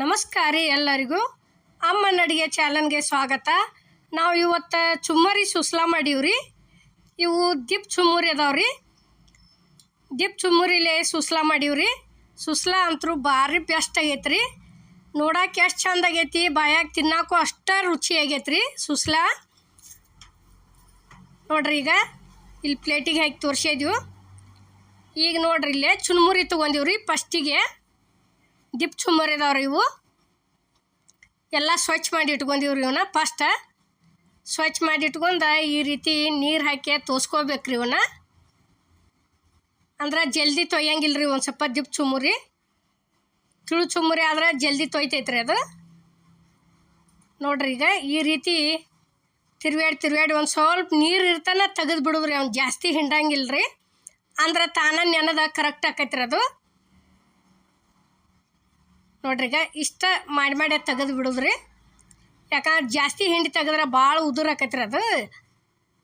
ನಮಸ್ಕಾರ ಎಲ್ಲರಿಗೂ. ಅಮ್ಮನ ಅಡುಗೆ ಚಾನಲ್ಗೆ ಸ್ವಾಗತ. ನಾವು ಇವತ್ತು ಚುಮ್ಮರಿ ಸುಸ್ಲಾ ಮಾಡೀವ್ರಿ. ಇವು ದಿಪ್ ಚುಮ್ಮರಿ ಅದಾವ್ರಿ. ದಿಪ್ ಚುಮ್ಮರಿಲೆ ಸುಸ್ಲಾ ಮಾಡೀವ್ರಿ. ಸುಸ್ಲಾ ಅಂತೂ ಭಾರಿ ಬೆಸ್ಟ್ ಆಗೈತ್ರಿ. ನೋಡಕ್ಕೆ ಎಷ್ಟು ಚಂದ ಆಗೈತಿ, ಬಾಯಾಗ ತಿನ್ನಾಕು ಅಷ್ಟ ರುಚಿ ಆಗೈತ್ರಿ ಸುಸ್ಲಾ. ನೋಡ್ರಿ ಈಗ ಇಲ್ಲಿ ಪ್ಲೇಟಿಗೆ ಹಾಕಿ ತೋರಿಸಿದ್ವು ಈಗ ನೋಡ್ರಿ ಇಲ್ಲೇ ಚುನ್ಮುರಿ ತೊಗೊಂಡಿವ್ರಿ ಫಸ್ಟಿಗೆ ದಿಪ್ ಚುಮ್ಮರಿ ಇದಾವ್ರಿ ಇವು. ಎಲ್ಲ ಸ್ವಚ್ಛ ಮಾಡಿ ಇಟ್ಕೊಂಡಿವ್ರಿ ಇವನ್ನ ಫಸ್ಟ್ ಸ್ವಚ್ಛ ಮಾಡಿ ಇಟ್ಕೊಂಡು ಈ ರೀತಿ ನೀರು ಹಾಕಿ ತೋಸ್ಕೋಬೇಕ್ರಿ ಇವನ್ನ ಅಂದ್ರೆ ಜಲ್ದಿ ತೊಯ್ಯಂಗಿಲ್ಲ ರೀ ಒಂದು ಸ್ವಲ್ಪ ದಿಪ್ ಚುಮ್ಮರಿ ತಿಳು ಚುಮ್ಮರಿ ಆದ್ರೆ ಜಲ್ದಿ ತೊಯ್ತೈತ್ರಿ ಅದು. ನೋಡ್ರಿ ಈಗ ಈ ರೀತಿ ತಿರ್ವ್ಯಾಡಿ ತಿರ್ವ್ಯಾಡಿ ಒಂದು ಸ್ವಲ್ಪ ನೀರು ಇರ್ತಾನೆ ತೆಗೆದು ಬಿಡುದ್ರಿ ಅವ್ನು ಜಾಸ್ತಿ ಹಿಂಡಂಗಿಲ್ಲ ರೀ ಅಂದ್ರೆ ತಾನ ನೆನದ ಕರೆಕ್ಟ್ ಆಕೈತ್ರಿ ಅದು. ನೋಡ್ರಿ ಈಗ ಇಷ್ಟ ಮಾಡಿ ಮಾಡಿ ತೆಗೆದು ಬಿಡೋದ್ರಿ. ಯಾಕಂದ್ರೆ ಜಾಸ್ತಿ ಹಿಂಡಿ ತೆಗೆದ್ರೆ ಭಾಳ ಉದುರ ಹಾಕತ್ರಿ ಅದು.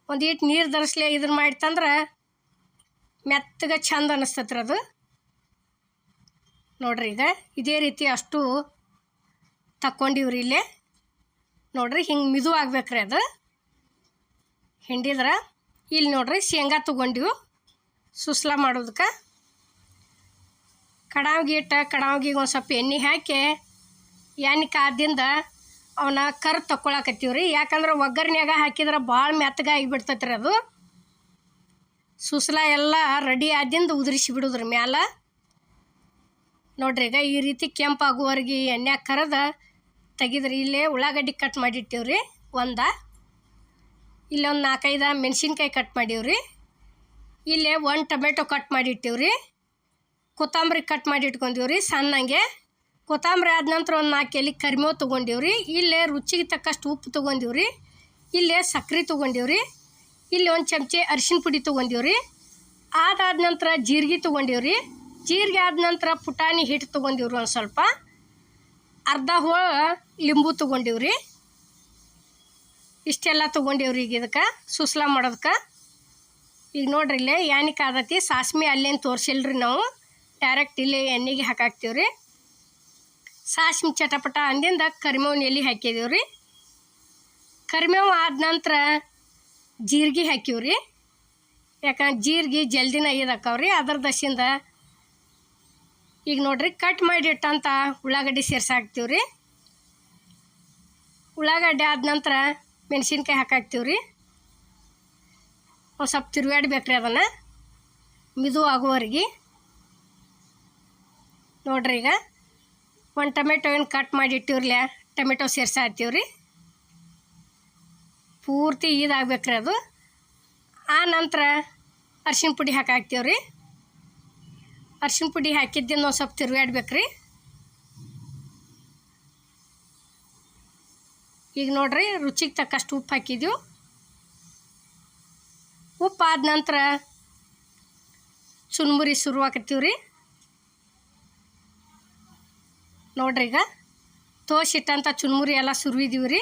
ಒಂದು ಇಟ್ಟು ನೀರು ಧರಿಸ್ಲಿ ಇದನ್ನ ಮಾಡಿತಂದ್ರೆ ಮೆತ್ತಗೆ ಚಂದ ಅನಿಸ್ತತ್ರಿ ಅದು. ನೋಡ್ರಿ ಈಗ ಇದೇ ರೀತಿ ಅಷ್ಟು ತಕ್ಕೊಂಡಿವ್ರಿ ಇಲ್ಲೇ. ನೋಡ್ರಿ ಹಿಂಗೆ ಮಿದು ಆಗ್ಬೇಕ್ರಿ ಅದು. ಹಿಂಡಿದ್ರೆ ಇಲ್ಲಿ ನೋಡ್ರಿ ಶೇಂಗಾ ತೊಗೊಂಡಿವು. ಸುಸ್ಲಾ ಮಾಡೋದಕ್ಕೆ ಕಡಾವ್ಗೆ ಇಟ್ಟು ಕಡಾವ್ಗಿಗೆ ಒಂದು ಸ್ವಲ್ಪ ಎಣ್ಣೆ ಹಾಕಿ, ಎಣ್ಣೆ ಕಾದಿಂದ ಅವನ್ನ ಕರ್ ತಕ್ಕೊಳಕತ್ತೀವಿ ರೀ. ಯಾಕಂದ್ರೆ ಒಗ್ಗರ್ನ್ಯಾಗ ಹಾಕಿದ್ರೆ ಭಾಳ ಮೆತ್ತಗೆ ಆಗಿಬಿಡ್ತೈತೆ ರೀ ಅದು. ಸುಸ್ಲಾ ಎಲ್ಲ ರೆಡಿ ಆದಿಂದ ಉದುರಿಸಿ ಬಿಡೋದ್ರಿ ಮ್ಯಾಲ. ನೋಡ್ರಿ, ಈಗ ಈ ರೀತಿ ಕೆಂಪಾಗುವವರೆಗೆ ಎಣ್ಣೆ ಕರೆದ ತೆಗೆದ್ರಿ. ಇಲ್ಲೇ ಉಳ್ಳಾಗಡ್ಡಿ ಕಟ್ ಮಾಡಿಟ್ಟಿವ್ರಿ ಒಂದ. ಇಲ್ಲೊಂದು ನಾಲ್ಕೈದು ಮೆಣಸಿನ್ಕಾಯಿ ಕಟ್ ಮಾಡೀವ್ರಿ ಇಲ್ಲೇ ಒಂದು ಟೊಮೆಟೊ ಕಟ್ ಮಾಡಿಟ್ಟಿವ್ರಿ ಕೊತ್ತಂಬರಿ ಕಟ್ ಮಾಡಿ ಇಟ್ಕೊಂಡಿವ್ರಿ, ಸಣ್ಣಂಗೆ. ಕೊತ್ತಂಬರಿ ಆದ ನಂತರ ಒಂದು ನಾಲ್ಕು ಎಲೆ ಕರಿಮೇವು ತೊಗೊಂಡಿವ್ರಿ. ಇಲ್ಲೇ ರುಚಿಗೆ ತಕ್ಕಷ್ಟು ಉಪ್ಪು ತೊಗೊಂಡಿವ್ರಿ. ಇಲ್ಲೇ ಸಕ್ಕರೆ ತೊಗೊಂಡಿವ್ರಿ. ಇಲ್ಲಿ ಒಂದು ಚಮಚೆ ಅರಿಶಿನ ಪುಡಿ ತೊಗೊಂಡಿವ್ರಿ. ಅದಾದ ನಂತರ ಜೀರಿಗೆ ತೊಗೊಂಡಿವ್ರಿ. ಜೀರಿಗೆ ಆದ ನಂತರ ಪುಟಾಣಿ ಹಿಟ್ಟು ತೊಗೊಂಡಿವ್ರಿ ಒಂದು ಸ್ವಲ್ಪ. ಅರ್ಧ ಹೋಳ ಲಿಂಬು ತೊಗೊಂಡಿವ್ರಿ. ಇಷ್ಟೆಲ್ಲ ತೊಗೊಂಡಿವ್ರಿ ಈಗ ಇದಕ್ಕೆ, ಸುಸ್ಲಾ ಮಾಡೋದಕ್ಕೆ. ಈಗ ನೋಡ್ರಿ ಇಲ್ಲೇ ಯಾನಿಕ್ ಆದತಿ, ಸಾಸ್ಮಿ ಅಲ್ಲೇನು ತೋರಿಸಿಲ್ರಿ ನಾವು. ಡೈರೆಕ್ಟ್ ಇಲ್ಲಿ ಎಣ್ಣೆಗೆ ಹಾಕಾಕ್ತೀವಿ ರೀ. ಸಾಸ್ಮಿ ಚಟಪಟ ಅಂದಿಂದ ಕರಿಮೇವಿನ ಎಲೆ ಹಾಕಿದೀವಿ ರೀ. ಕರಿಮೇವು ಆದ ನಂತರ ಜೀರಿಗೆ ಹಾಕಿವಿ ರೀ. ಯಾಕಂದ್ರೆ ಜೀರಿಗೆ ಜಲ್ದಿನ ಇದಾಕವ್ರಿ ಅದ್ರ ದಶಿಂದ ಈಗ ನೋಡ್ರಿ ಕಟ್ ಮಾಡಿಟ್ಟಂಥ ಉಳ್ಳಾಗಡ್ಡಿ ಸೇರ್ಸಾಕ್ತೀವಿ ರೀ. ಉಳ್ಳಾಗಡ್ಡೆ ಆದ ನಂತರ ಮೆಣಸಿನ್ಕಾಯಿ ಹಾಕಾಕ್ತೀವಿ ರೀ. ಒಂದು ಸ್ವಲ್ಪ ತಿರುಗಾಡ್ಬೇಕ್ರಿ ಅದನ್ನು. ಮಿದು ಆಗುವವರೆಗೆ. ನೋಡ್ರಿ ಈಗ. ಒಂದು ಟೊಮೆಟೊ ಏನು ಕಟ್ ಮಾಡಿ ಇಟ್ಟಿವ್ರಲ್ಲ ಟೊಮೆಟೊ ಸೇರ್ಸಾತ್ತೀವಿ ರೀ ಪೂರ್ತಿ ಇದಾಗಬೇಕ್ರಿ ಅದು. ಆ ನಂತರ ಅರ್ಶಿಣ ಪುಡಿ ಹಾಕಾಕ್ತೀವ್ರಿ ಅರ್ಶಿಣ ಪುಡಿ ಹಾಕಿದ್ದಿಂದ ಒಂದು ಸ್ವಲ್ಪ ತಿರುಗಾಡ್ಬೇಕ್ರಿ ಈಗ ನೋಡ್ರಿ ರುಚಿಗೆ ತಕ್ಕಷ್ಟು ಉಪ್ಪು ಹಾಕಿದ್ದೀವಿ ಉಪ್ಪು ಆದ ನಂತರ ಚುನ್ಮುರಿ ಶುರುವಾಕತ್ತೀವಿ ರೀ ನೋಡ್ರಿ ಈಗ. ತೋಸಿಟ್ಟಂಥ ಚುನ್ಮುರಿ ಎಲ್ಲ ಸುರುವಿದೀವಿ ರೀ.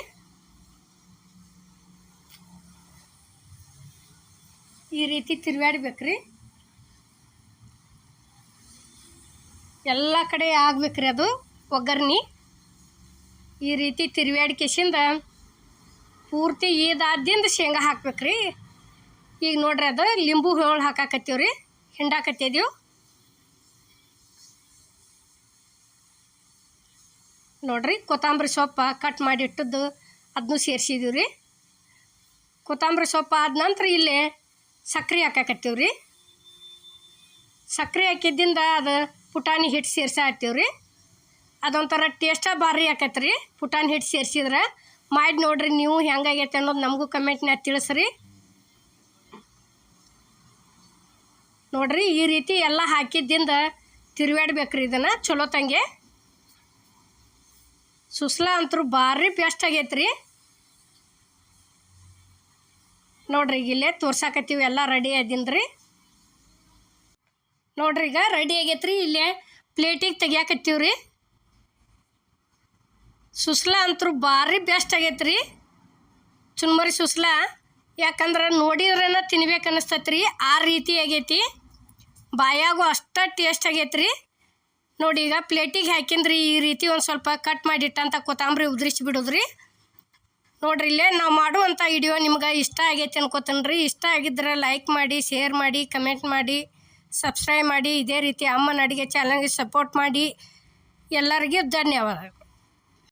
ಈ ರೀತಿ ತಿರುಗಾಡ್ಬೇಕ್ರಿ ಎಲ್ಲ ಕಡೆ ಆಗ್ಬೇಕ್ರಿ ಅದು ಒಗ್ಗರ್ನಿ ಈ ರೀತಿ ತಿರುವಾಡ್ಕೆಸಿಂದ ಪೂರ್ತಿ ಈದಾದ್ಯಂದ ಶೇಂಗಾ ಹಾಕ್ಬೇಕ್ರಿ. ಈಗ ನೋಡ್ರಿ ಅದು ಲಿಂಬು ಹೋಳು ಹಾಕಾಕತ್ತೀವಿ ರೀ ನೋಡ್ರಿ, ಕೊತ್ತಂಬರಿ ಸೊಪ್ಪು ಕಟ್ ಮಾಡಿ ಇಟ್ಟದ್ದು ಅದನ್ನೂ ಸೇರಿಸಿದೀವಿ ರೀ. ಕೊತ್ತಂಬರಿ ಸೊಪ್ಪು ಆದ ನಂತರ ಇಲ್ಲಿ ಸಕ್ಕರೆ ಹಾಕಾಕತ್ತೀವಿ ರೀ. ಸಕ್ರೆ ಹಾಕಿದ್ದಿಂದ ಅದು ಪುಟಾಣಿ ಹಿಟ್ಟು ಸೇರ್ಸಾಕತ್ತೀವಿ ರೀ. ಅದೊಂಥರ ಟೇಸ್ಟ ಭಾರಿ ಆಕೈತೆ ರೀ ಪುಟಾಣಿ ಹಿಟ್ಟು ಸೇರಿಸಿದ್ರೆ. ಮಾಡಿ ನೋಡ್ರಿ ನೀವು ಹೆಂಗಾಗೈತೆ ಅನ್ನೋದು ನಮಗೂ ಕಮೆಂಟ್ನಾಗ ತಿಳಿಸ್ರಿ. ನೋಡ್ರಿ ಈ ರೀತಿ ಎಲ್ಲ ಹಾಕಿದ್ದಿಂದ ತಿರುವಾಡ್ಬೇಕ್ರಿ ಇದನ್ನು. ಚಲೋ ತಂಗೆ. ಸುಸ್ಲಾ ಅಂತೂ ಭಾರಿ ಬೆಸ್ಟ್ ಆಗೈತೆ ರೀ ನೋಡ್ರಿ ಈಗ ಇಲ್ಲೇ ತೋರ್ಸಾಕತ್ತೀವಿ, ಎಲ್ಲ ರೆಡಿ ರೀ ನೋಡ್ರಿ ಈಗ ರೆಡಿ ಆಗೈತ್ರಿ, ಇಲ್ಲೇ ಪ್ಲೇಟಿಗೆ ತೆಗಿಯಾಕತ್ತೀವಿ ರೀ ಸುಸ್ಲಾ ಅಂತೂ ಭಾರಿ ಬೆಸ್ಟ್ ಆಗೈತೆ ರೀ ಚುನ್ಮರಿ ಸುಸ್ಲಾ, ಯಾಕಂದ್ರೆ ನೋಡಿದ್ರೇನ ತಿನ್ಬೇಕು ಅನ್ನಿಸ್ತೈತೆ ರೀ ಆ ರೀತಿ ಆಗೈತಿ. ಬಾಯಾಗೂ ಅಷ್ಟ ಟೇಸ್ಟ್ ಆಗೈತೆ ರೀ ನೋಡಿ, ಈಗ ಪ್ಲೇಟಿಗೆ ಹಾಕಿಂದ್ರಿ, ಈ ರೀತಿ ಒಂದು ಸ್ವಲ್ಪ ಕಟ್ ಮಾಡಿಟ್ಟಂತ ಕೊತ್ತಂಬರಿ ಉದುರಿಸಿ ಬಿಡೋದ್ರಿ. ನೋಡ್ರಿ, ಇಲ್ಲೇ ನಾವು ಮಾಡುವಂಥ ವಿಡಿಯೋ ನಿಮ್ಗೆ ಇಷ್ಟ ಆಗೈತೆ ಅನ್ಕೋತೀನಿ ರೀ ಇಷ್ಟ ಆಗಿದ್ರೆ ಲೈಕ್ ಮಾಡಿ ಶೇರ್ ಮಾಡಿ ಕಮೆಂಟ್ ಮಾಡಿ ಸಬ್ಸ್ಕ್ರೈಬ್ ಮಾಡಿ. ಇದೇ ರೀತಿ ಅಮ್ಮನ ಅಡುಗೆ ಚಾನಲ್ಗೆ ಸಪೋರ್ಟ್ ಮಾಡಿ. ಎಲ್ಲರಿಗೂ ಧನ್ಯವಾದಗಳು.